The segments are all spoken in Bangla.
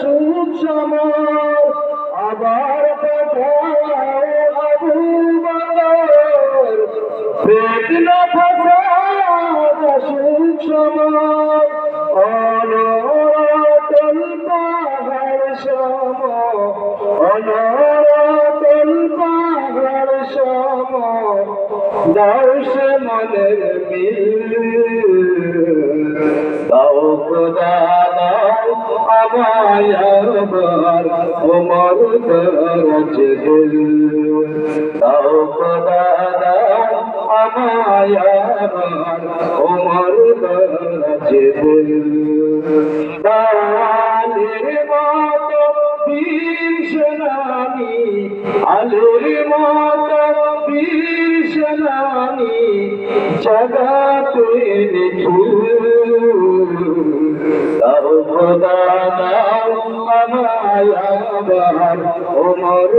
সুখ সমর। আবার আবু বকর। ফিতনা ফসাদ সুখ সমর। পাহাড় সম অনরতল পাহাড় সম দাও মনের মিল দাও খোদা। আমায় আবার ওমর দরজ দিল। দাও খোদা দাও আমায় আবার ওমর দরজ দিল। দালের মতো বীর সেনানি, আলোর মতো বীর ওমর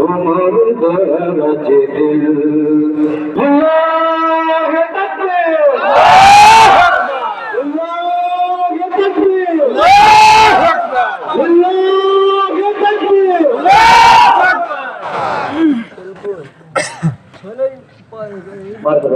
ওমর দরজ দিল Solo hay un.